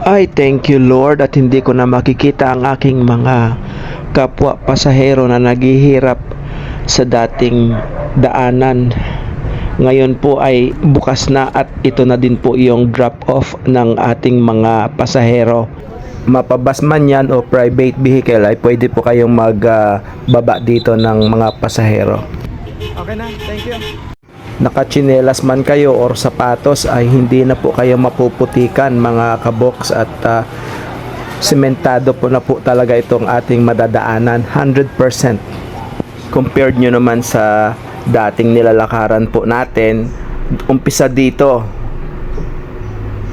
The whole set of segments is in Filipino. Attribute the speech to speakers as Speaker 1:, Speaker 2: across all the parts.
Speaker 1: Ay, thank you Lord at hindi ko na makikita ang aking mga kapwa pasahero na naghihirap sa dating daanan. Ngayon po ay bukas na at ito na din po yung drop off ng ating mga pasahero. Mapabas man yan o private vehicle ay pwede po kayong magbaba dito ng mga pasahero.
Speaker 2: Okay na, thank you.
Speaker 1: Nakachinelas man kayo or sapatos ay hindi na po kayo mapuputikan mga kabox. At ah, sementado po na po talaga itong ating madadaanan 100% compared nyo naman sa dating nilalakaran po natin umpisa dito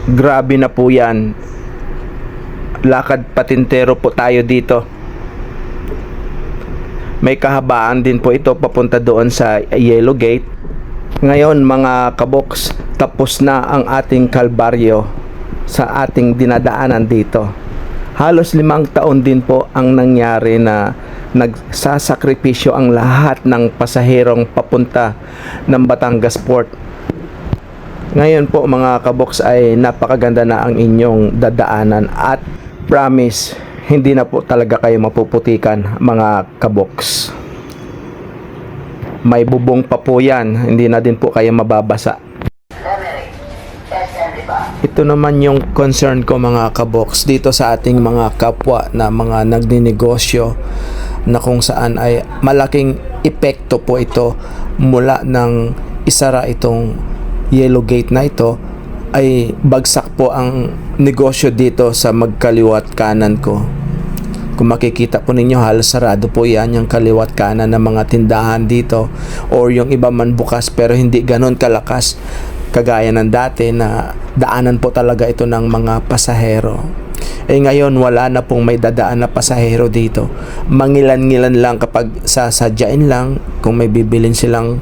Speaker 1: grabe na po yan. Lakad patintero po tayo dito. May kahabaan din po ito papunta doon sa Yellow Gate ngayon mga kaboks, tapos na ang ating kalbaryo sa ating dinadaanan dito. Halos limang taon din po ang nangyari na nagsasakripisyo ang lahat ng pasaherong papunta ng Batangas Port. Ngayon po mga kaboks ay napakaganda na ang inyong dadaanan at promise hindi na po talaga kayo mapuputikan mga kaboks may bubong pa po yan. Hindi na din po kayo mababasa. Ito naman yung concern ko mga kabox dito sa ating mga kapwa na mga nagninegosyo na kung saan ay malaking epekto po ito mula ng isara itong yellow gate na ito ay bagsak po ang negosyo dito sa magkaliwat kanan ko kung makikita po ninyo halos sarado po yan yung kaliwat kanan ng mga tindahan dito or yung iba man bukas pero hindi ganon kalakas kagaya ng dati na daanan po talaga ito ng mga pasahero. Eh ngayon wala na pong may dadaan na pasahero dito. Mangilan-ngilan lang kapag sasadyain lang kung may bibilin silang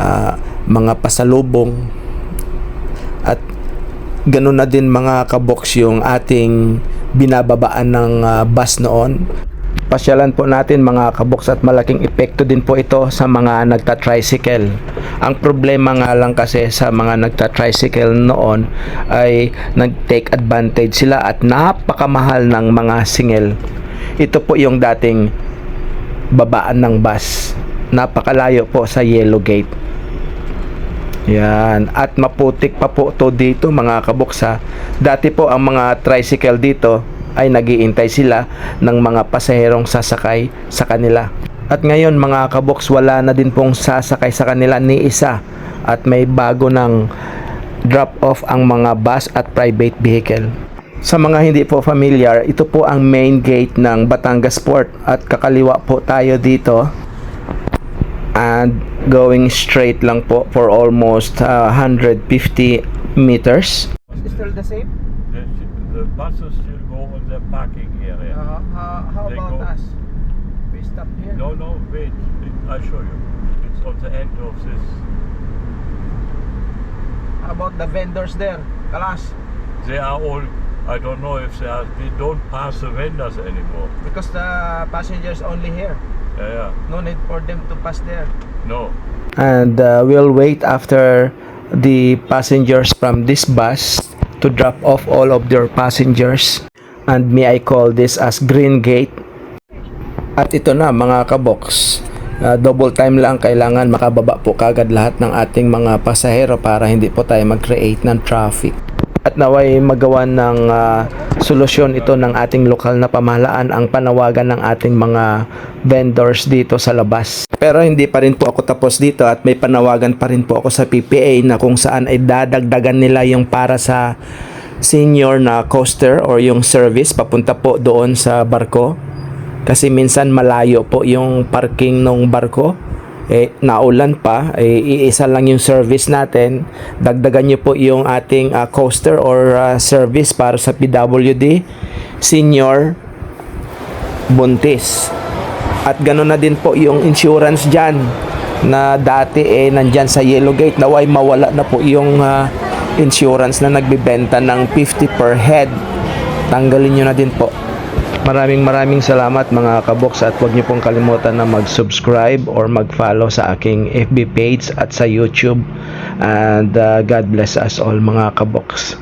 Speaker 1: ah, mga pasalubong at ganun na din mga kaboks yung ating binababaan ng ah, bus noon. Pasyalan po natin mga kaboks at malaking epekto din po ito sa mga nagta-tricycle. Ang problema nga lang kasi sa mga nagta-tricycle noon ay nag-take advantage sila at napakamahal ng mga singil. Ito po yung dating babaan ng bus. Napakalayo po sa Yellow Gate. Yan. At maputik pa po to dito mga kabuksa. Dati po ang mga tricycle dito ay nagiintay sila ng mga pasaherong sasakay sa kanila. At ngayon mga kaboks wala na din pong sasakay sa kanila ni isa at may bago ng drop off ang mga bus at private vehicle. Sa mga hindi po familiar, ito po ang main gate ng Batangas Port at kakaliwa po tayo dito and going straight lang po for almost uh, 150 meters.
Speaker 2: Still the same?
Speaker 3: The, the buses still go on the parking area.
Speaker 2: Uh, how, how
Speaker 3: They
Speaker 2: about
Speaker 3: go-
Speaker 2: us? We stop here.
Speaker 3: No, no, wait. It, I'll show you. It's on the end of this.
Speaker 2: How about the vendors there? Kalas.
Speaker 3: They are all. I don't know if they are. We don't pass the vendors anymore.
Speaker 2: Because the passengers only here.
Speaker 3: Yeah, yeah.
Speaker 2: No need for them to pass there.
Speaker 3: No.
Speaker 1: and uh, we'll wait after the passengers from this bus to drop off all of their passengers and may I call this as green gate at ito na mga kabox Uh, double time lang kailangan makababa po kagad lahat ng ating mga pasahero para hindi po tayo mag-create ng traffic at naway magawa ng ah, solusyon ito ng ating lokal na pamahalaan ang panawagan ng ating mga vendors dito sa labas. Pero hindi pa rin po ako tapos dito at may panawagan pa rin po ako sa PPA na kung saan ay dadagdagan nila yung para sa senior na coaster or yung service papunta po doon sa barko. Kasi minsan malayo po yung parking ng barko eh, naulan pa, eh, iisa lang yung service natin. Dagdagan nyo po yung ating ah, coaster or ah, service para sa PWD senior buntis. At ganoon na din po yung insurance dyan na dati eh nandyan sa Yellow Gate naway mawala na po yung ah, insurance na nagbibenta ng 50 per head. Tanggalin nyo na din po. Maraming maraming salamat mga kaboks at huwag niyo pong kalimutan na mag-subscribe or mag-follow sa aking FB page at sa YouTube. And uh, God bless us all mga kaboks.